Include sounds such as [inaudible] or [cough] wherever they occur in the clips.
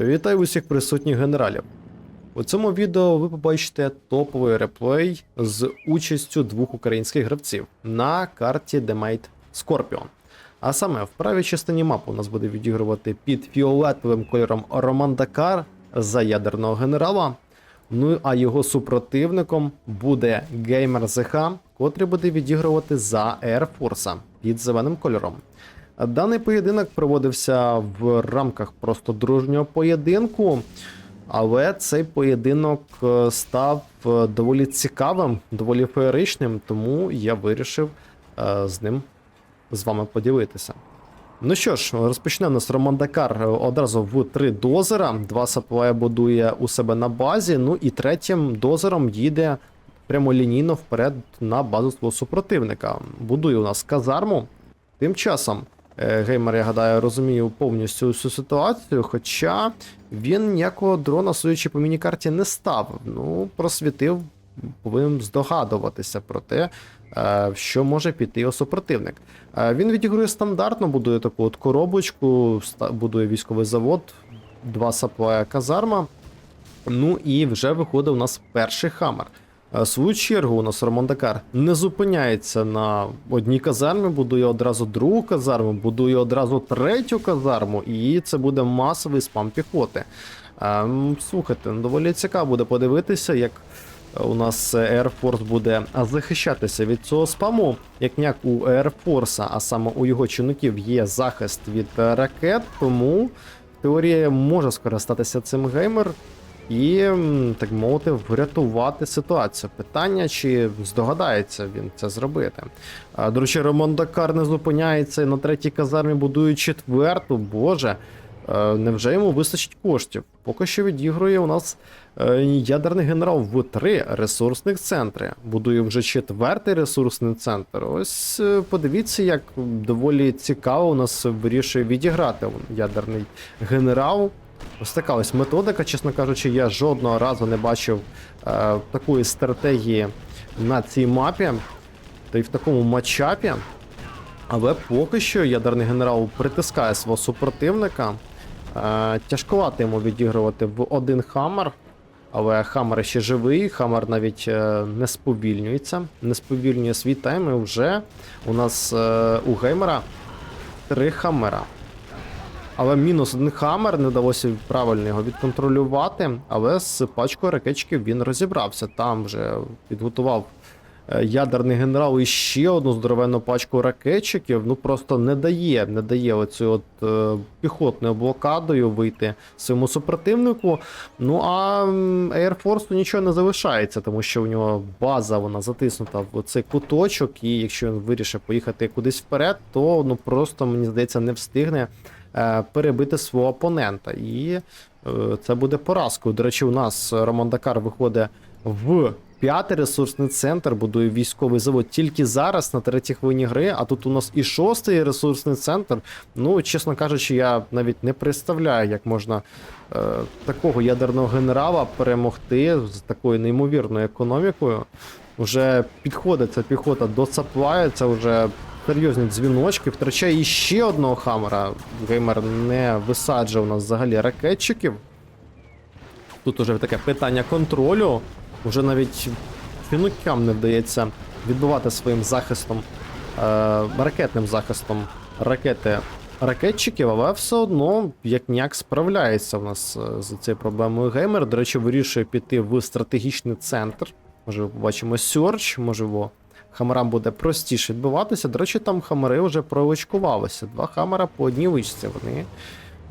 Вітаю усіх присутніх генералів. У цьому відео ви побачите топовий реплей з участю двох українських гравців на карті Demate Scorpion. А саме в правій частині мапи у нас буде відігрувати під фіолетовим кольором Роман Дакар за ядерного генерала. Ну а його супротивником буде геймер ЗХ, котрий буде відігрувати за Air Force під зеленим кольором. Даний поєдинок проводився в рамках просто дружнього поєдинку, але цей поєдинок е, став е, доволі цікавим, доволі феєричним, тому я вирішив е, з ним з вами поділитися. Ну що ж, розпочнемо нас Роман Дакар одразу в три дозера. Два саплая будує у себе на базі. Ну і третім дозером їде прямолінійно вперед на базу свого супротивника. Будує у нас казарму. Тим часом геймер, я гадаю, розуміє повністю всю ситуацію, хоча він ніякого дрона, судячи по мінікарті, не ставив. Ну, просвітив, повинен здогадуватися про те, е, що може піти його супротивник. Е, Він відігрує стандартно, будує таку от коробочку, будує військовий завод, два саплая казарма. Ну і вже виходить у нас перший хамер. В свою чергу у нас Роман Дакар не зупиняється на одній казармі, будує одразу другу казарму, будує одразу третю казарму, і це буде масовий спам піхоти. Слухайте, ну, доволі цікаво буде подивитися, як у нас Air Force буде захищатися від цього спаму. Як ніяк у Air Force, а саме у його чинників є захист від ракет, тому в теорії може скористатися цим геймер і, так мовити, врятувати ситуацію. Питання, чи здогадається він це зробити. До речі, Роман Дакар не зупиняється на третій казармі будує четверту. Боже, е, невже йому вистачить коштів? Поки що відігрує у нас е, ядерний генерал в три ресурсних центри. Будує вже четвертий ресурсний центр. Ось е, подивіться, як доволі цікаво у нас вирішує відіграти ядерний генерал. Ось така ось методика, чесно кажучи, я жодного разу не бачив е, такої стратегії на цій мапі, та й в такому матчапі. Але поки що ядерний генерал притискає свого супротивника. Е, тяжкувато йому відігрувати в один хаммер. Але Хаммер ще живий, Хаммер навіть е, не сповільнюється, не сповільнює свій тайм. І вже у нас е, у геймера три Хаммера. Але мінус один хаммер, не вдалося правильно його відконтролювати. Але з пачкою ракетчиків він розібрався. Там вже підготував е, ядерний генерал і ще одну здоровенну пачку ракетчиків. Ну просто не дає, не дає оцю от е, піхотною блокадою вийти своєму супротивнику. Ну а Air Force нічого не залишається, тому що у нього база вона затиснута в цей куточок, і якщо він вирішить поїхати кудись вперед, то ну просто мені здається не встигне перебити свого опонента. І е, це буде поразкою. До речі, у нас Роман Дакар виходить в п'ятий ресурсний центр, будує військовий завод тільки зараз на третій хвилині гри, а тут у нас і шостий ресурсний центр. Ну, чесно кажучи, я навіть не представляю, як можна е, такого ядерного генерала перемогти з такою неймовірною економікою. Вже підходить ця піхота до саплаю, це вже серйозні дзвіночки. Втрачає іще одного хамера. Геймер не висаджує у нас взагалі ракетчиків. Тут уже таке питання контролю. Уже навіть фінукам не вдається відбивати своїм захистом, е, ракетним захистом ракети ракетчиків, але все одно як ніяк справляється в нас е, з цією проблемою геймер. До речі, вирішує піти в стратегічний центр. Може, побачимо Сьорч, можливо, хамерам буде простіше відбиватися. До речі, там хамери вже провичкувалися. Два хамера по одній вичці. Вони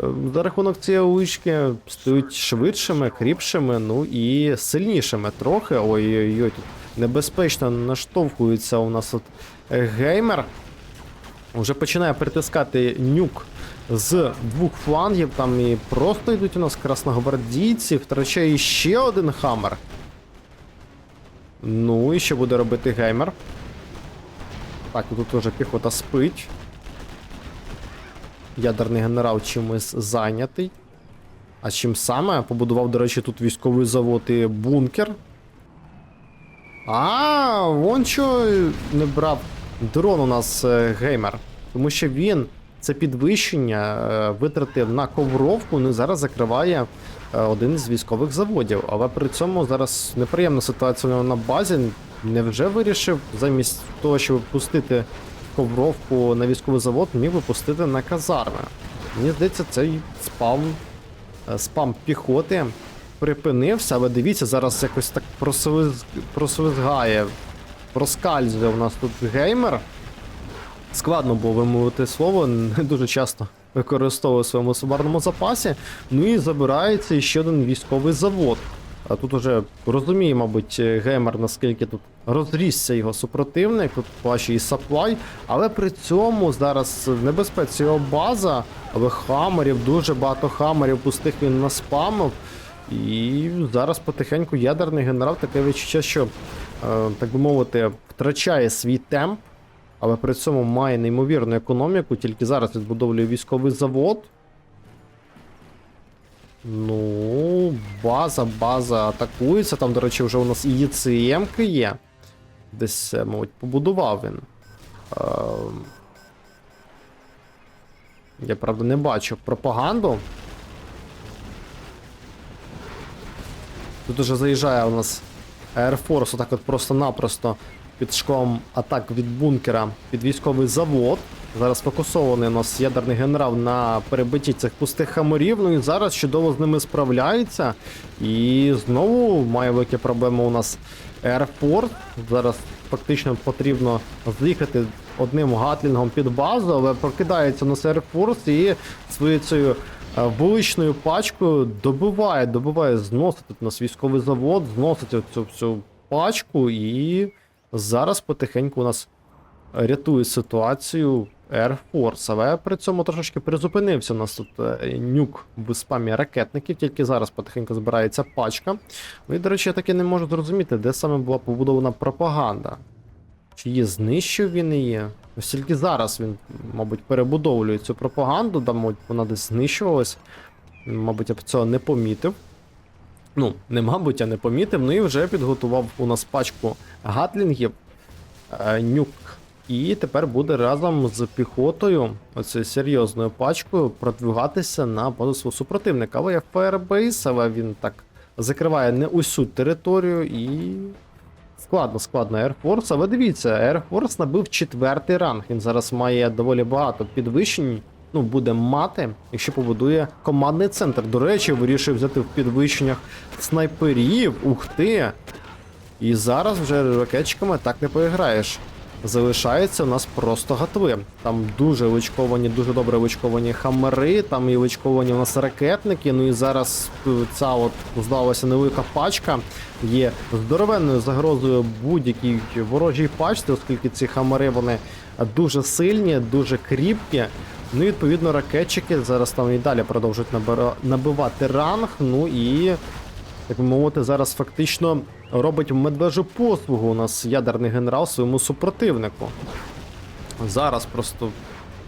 е, за рахунок цієї вички стають швидшими, кріпшими, ну і сильнішими трохи. Ой-ой-ой, тут небезпечно наштовхується у нас от е, геймер. Вже починає притискати нюк з двох флангів. Там і просто йдуть у нас красногвардійці. Втрачає ще один хамер. Ну і що буде робити геймер? Так, тут уже піхота спить. Ядерний генерал чимось зайнятий. А чим саме? Побудував, до речі, тут військовий завод і бункер. А, вон що не брав дрон у нас е, геймер. Тому що він це підвищення е, витратив на ковровку, ну і зараз закриває один з військових заводів. Але при цьому зараз неприємна ситуація на базі. Невже вирішив замість того, щоб пустити ковровку на військовий завод, міг випустити на казарми? Мені здається, цей спам, е, спам піхоти припинився, але дивіться, зараз якось так просвиз... просвизгає, проскальзує у нас тут геймер. Складно було вимовити слово, [laughs] не дуже часто використовую в своєму субарному запасі. Ну і забирається ще один військовий завод. А тут уже розуміє, мабуть, геймер, наскільки тут розрісся його супротивник, тут бачить і саплай, але при цьому зараз в небезпеці його база, але хамерів, дуже багато хамерів пустих він наспамив. І зараз потихеньку ядерний генерал таке відчуття, що, е, так би мовити, втрачає свій темп, але при цьому має неймовірну економіку, тільки зараз відбудовує військовий завод. Ну, база, база атакується. Там, до речі, вже у нас і ЄЦМки є. Десь, е, мабуть, побудував він. Ем... Я правда не бачу пропаганду. Тут уже заїжджає у нас Air Force отак от просто-напросто під школом атак від бункера під військовий завод. Зараз фокусований у нас ядерний генерал на перебитті цих пустих хаморів. Ну і зараз чудово з ними справляється. І знову має великі проблеми у нас Air Зараз фактично потрібно з'їхати одним гатлінгом під базу, але прокидається у нас Force і своєю вуличною пачкою добиває, добиває зносити у нас військовий завод, зносить цю всю пачку, і зараз потихеньку у нас рятує ситуацію Air Force, але при цьому трошечки призупинився. У нас тут е, нюк в спамі ракетників, тільки зараз потихеньку збирається пачка. Ну і, до речі, я таки не можу зрозуміти, де саме була побудована пропаганда. Чи її знищив він її? Ось тільки зараз він, мабуть, перебудовує цю пропаганду, да, мабуть, вона десь знищувалась. Мабуть, я б цього не помітив. Ну, не мабуть, я не помітив, ну і вже підготував у нас пачку гатлінгів. Е, нюк. І тепер буде разом з піхотою, оцією серйозною пачкою, продвигатися на свого супротивника. Але є Firebase, але він так закриває не усю територію і. Складно, складно Air Force. Але дивіться, Air Force набив четвертий ранг. Він зараз має доволі багато підвищень. Ну, буде мати, якщо побудує командний центр. До речі, вирішив взяти в підвищеннях снайперів. Ух ти! І зараз вже ракетчиками так не поіграєш. Залишається у нас просто гатви. Там дуже вичковані, дуже добре вичковані хамери, там і вичковані у нас ракетники. Ну і зараз е, ця от здалася невелика пачка є здоровенною загрозою будь-якій ворожій пачці, оскільки ці хамери вони дуже сильні, дуже кріпкі. Ну і відповідно ракетчики зараз там і далі продовжують набивати ранг. Ну і так би мовити, зараз фактично робить медвежу послугу у нас ядерний генерал своєму супротивнику. Зараз просто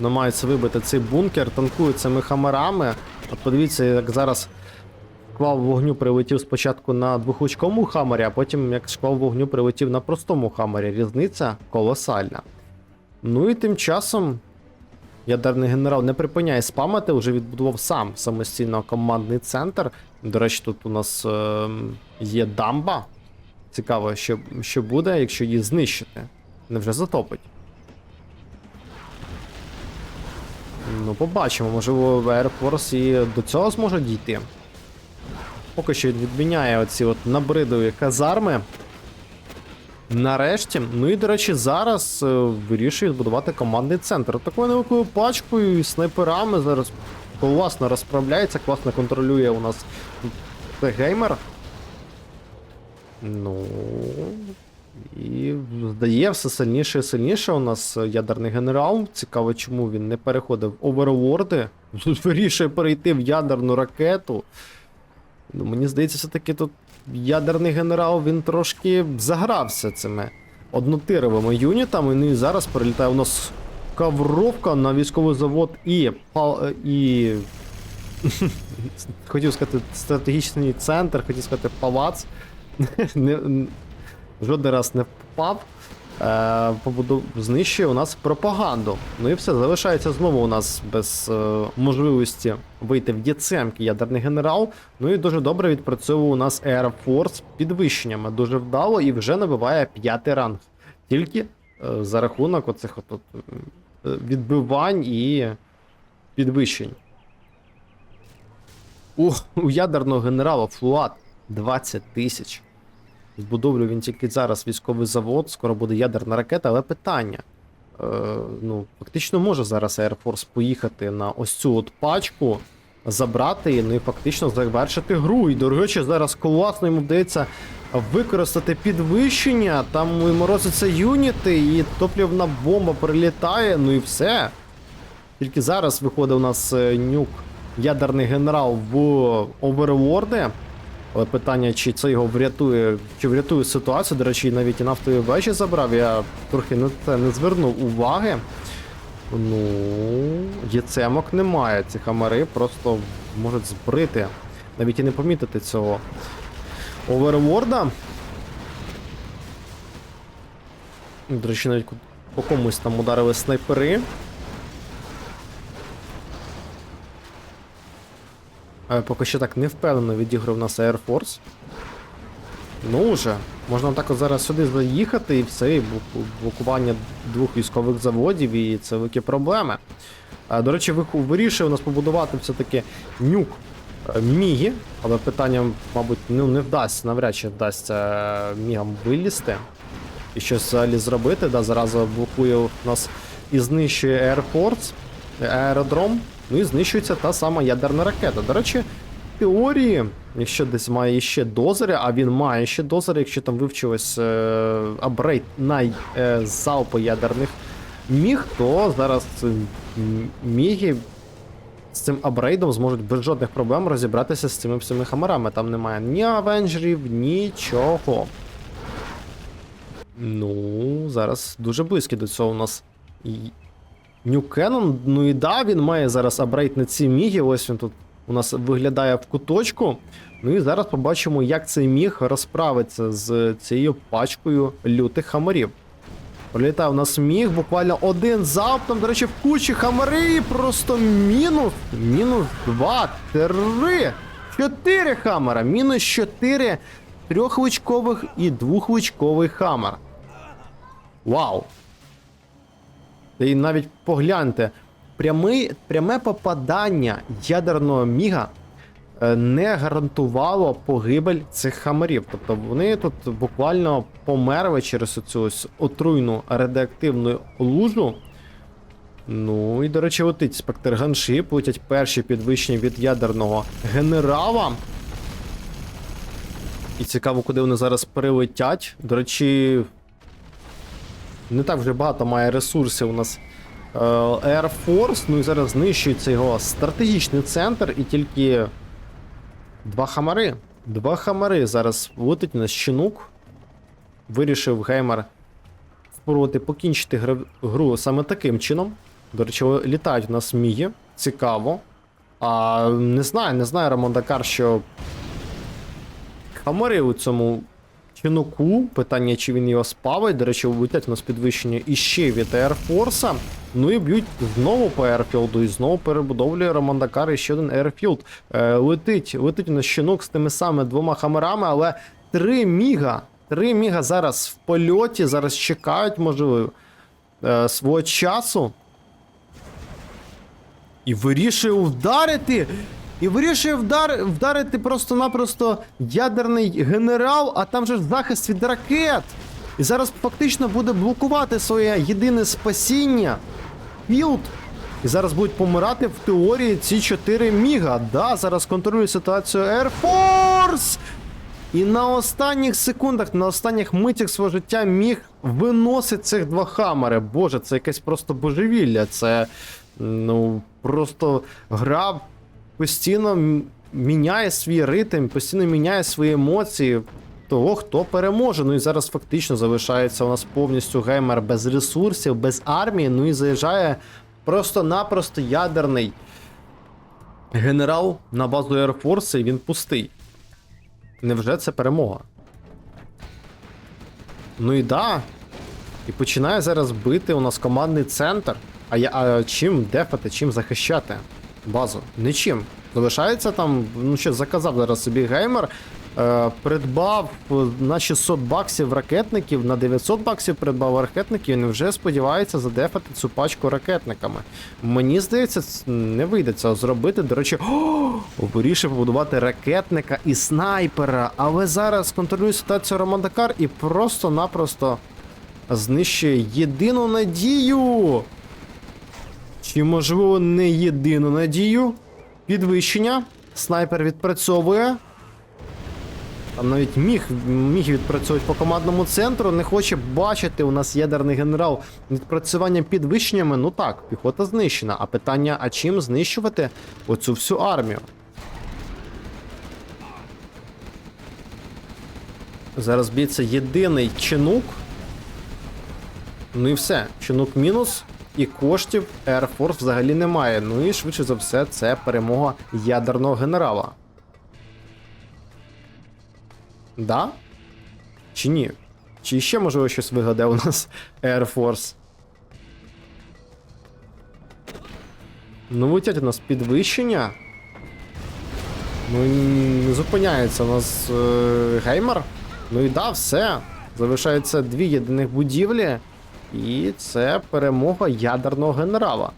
намагається вибити цей бункер, танкує цими хамерами. От подивіться, як зараз шквал вогню прилетів спочатку на двохлучковому хамері, а потім як шквал вогню прилетів на простому хамері. Різниця колосальна. Ну і тим часом ядерний генерал не припиняє спамити, вже відбудував сам самостійно командний центр. До речі, тут у нас е, є дамба. Цікаво, що, що буде, якщо її знищити. Невже затопить? Ну, побачимо, можливо, Air Force і до цього зможе дійти. Поки що відміняє оці от набридові казарми. Нарешті, ну і до речі, зараз е, вирішує збудувати командний центр. Такою невеликою пачкою і снайперами зараз класно розправляється, класно контролює у нас геймер. Ну. І здає все сильніше і сильніше. У нас ядерний генерал. Цікаво, чому він не переходив в оверворди. [laughs] Вирішує перейти в ядерну ракету. Ну, мені здається, все-таки тут ядерний генерал він трошки загрався цими однотировими юнітами. Ну і зараз перелітає у нас кавровка на військовий завод і. і... [laughs] Хотів сказати стратегічний центр, хотів сказати палац. [laughs] не, жоден раз не впав. е, побуду... знищує у нас пропаганду. Ну і все, залишається знову у нас без е, можливості вийти в Єцемки ядерний генерал. Ну і дуже добре відпрацьовує у нас Air Force підвищеннями. Дуже вдало і вже набиває п'ятий ранг. Тільки е, за рахунок оцих от, от, е, відбивань і підвищень. У, у ядерного генерала Флуат 20 тисяч. Збудовлює він тільки зараз військовий завод, скоро буде ядерна ракета, але питання. Е, ну, фактично може зараз Air Force поїхати на ось цю от пачку, забрати її, ну і фактично завершити гру. І до речі, зараз класно йому вдається використати підвищення, там морозиться юніти, і топлівна бомба прилітає, ну і все. Тільки зараз виходить у нас е, нюк ядерний генерал в оверворди. Але питання, чи це його врятує, чи врятує ситуацію. До речі, навіть і нафтові вежі забрав. Я трохи на це не звернув уваги. Ну, єцемок немає. Ці хамари просто можуть збрити. Навіть і не помітити цього. Оверворда. До речі, навіть по комусь там ударили снайпери. Поки що так не впевнено відіграв нас Air Force. Ну вже, можна так от зараз сюди заїхати і все, і блокування двох військових заводів, і це великі проблеми. До речі, вирішив у нас побудувати все-таки нюк е, Мігі, але питання, мабуть, ну, не вдасться, навряд чи вдасться е, Мігам вилізти і щось взагалі зробити. Да, зараза блокує нас і знищує Air Force, е, аеродром. Ну і знищується та сама ядерна ракета. До речі, в теорії, якщо десь має ще дозери, а він має ще дозери, якщо там вивчилось е, апгрейд на е, ядерних міг, то зараз міги з цим апгрейдом зможуть без жодних проблем розібратися з цими всіми хамерами. Там немає ні авенджерів, нічого. Ну, зараз дуже близькі до цього у нас New Cannon, ну і да, він має зараз апгрейд на ці міги. Ось він тут у нас виглядає в куточку. Ну і зараз побачимо, як цей міг розправиться з цією пачкою лютих хамарів. Прилітає у нас міг, буквально один залп, до речі, в кучі хамари, просто мінус. Мінус два, три, чотири хамера. Мінус чотири трьохвичкових і двохвичковий хамер. Вау! Та І навіть погляньте, прямий, пряме попадання ядерного міга е, не гарантувало погибель цих хамарів. Тобто вони тут буквально померли через цю ось отруйну радіоактивну лужу. Ну і, до речі, летить спектр ганшип, летять перші підвищення від ядерного генерала. І цікаво, куди вони зараз прилетять. До речі, не так вже багато має ресурсів у нас е, Air Force, ну і зараз знищується його стратегічний центр, і тільки два хамари. Два хамари зараз летить на щенук. Вирішив геймер спробувати покінчити гру саме таким чином. До речі, літають в нас міги. Цікаво. А не знаю, не знаю, Рамон Дакар, що хамари у цьому Чинуку, питання, чи він його спавить. До речі, летять у нас підвищення іще від Air Force. Ну і б'ють знову по Airfield, і знову перебудовлює Роман Дакар і ще один Airfield. Е, летить, летить у нас щінок з тими самими двома хамерами, але три міга. Три міга зараз в польоті, зараз чекають, можливо, е, свого часу. І вирішує вдарити. І вирішує вдар... вдарити просто-напросто ядерний генерал, а там же захист від ракет. І зараз фактично буде блокувати своє єдине спасіння. Філд. І зараз будуть помирати в теорії ці чотири міга. Да, зараз контролює ситуацію Air Force! І на останніх секундах, на останніх митях свого життя міг виносить цих два хамери. Боже, це якесь просто божевілля. Це ну просто гра постійно міняє свій ритм, постійно міняє свої емоції. Того, хто переможе. Ну і зараз фактично залишається у нас повністю геймер без ресурсів, без армії. Ну і заїжджає просто-напросто ядерний генерал на базу Air і він пустий. Невже це перемога? Ну і да. І починає зараз бити у нас командний центр. А я а чим дефати, чим захищати базу? Нічим. Залишається там, ну що, заказав зараз собі геймер, е, придбав е, на 600 баксів ракетників, на 900 баксів придбав ракетників і вже сподівається задефати цю пачку ракетниками. Мені здається, не вийде цього зробити. До речі, о, вирішив побудувати ракетника і снайпера. Але зараз контролює ситуацію Роман Дакар і просто-напросто знищує єдину надію. Чи можливо не єдину надію? Підвищення. Снайпер відпрацьовує. Там навіть міг, міг відпрацьовувати по командному центру. Не хоче бачити у нас ядерний генерал відпрацювання підвищеннями. Ну так, піхота знищена. А питання, а чим знищувати оцю всю армію? Зараз б'ється єдиний чинук. Ну і все. Чинук мінус, і коштів Air Force взагалі немає. Ну і швидше за все, це перемога ядерного генерала. Да? Чи ні? Чи ще можливо щось вигадає у нас Air Force? Ну, летять у нас підвищення. Ну, не зупиняється у нас е, геймер. Ну і да, все. Залишається дві єдиних будівлі. І це перемога ядерного генерала.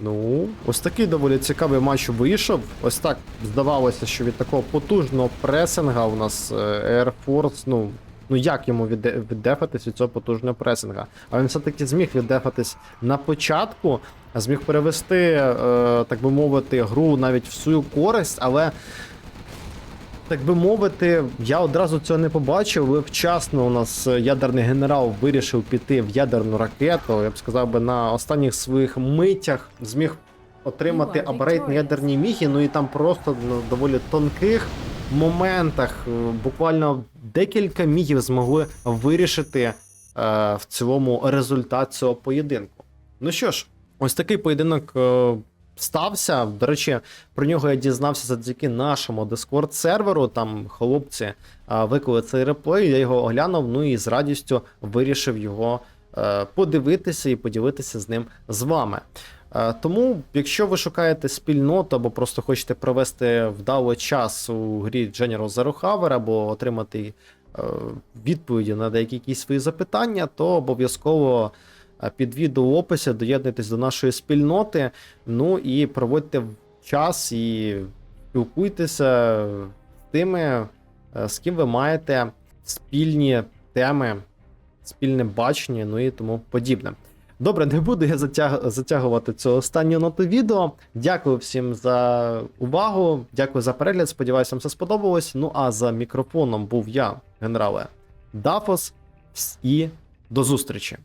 Ну, ось такий доволі цікавий матч вийшов. Ось так здавалося, що від такого потужного пресинга у нас е, Air Force, ну. Ну як йому віддефатись від цього потужного пресинга? А він все-таки зміг віддефатись на початку, зміг перевести, е, так би мовити, гру навіть в свою користь, але так би мовити, я одразу цього не побачив. але Вчасно у нас ядерний генерал вирішив піти в ядерну ракету. Я б сказав би на останніх своїх митях зміг отримати are на ядерній мігі. Ну і там просто на доволі тонких моментах, е, буквально декілька мігів змогли вирішити е, в цілому результат цього поєдинку. Ну що ж, ось такий поєдинок е, стався. До речі, про нього я дізнався завдяки нашому Discord серверу. Там хлопці а, виклали цей реплей, я його оглянув, ну і з радістю вирішив його е, подивитися і поділитися з ним з вами. Е, Тому, якщо ви шукаєте спільноту або просто хочете провести вдало час у грі General Zero Hour, або отримати е, відповіді на деякі якісь свої запитання, то обов'язково е, під відео в описі доєднуйтесь до нашої спільноти. Ну і проводьте час і спілкуйтеся з тими, е, з ким ви маєте спільні теми, спільне бачення, ну і тому подібне. Добре, не буду я затяг... затягувати цю останню ноту відео. Дякую всім за увагу, дякую за перегляд. Сподіваюся, вам все сподобалось. Ну а за мікрофоном був я, генерале Дафос, і до зустрічі!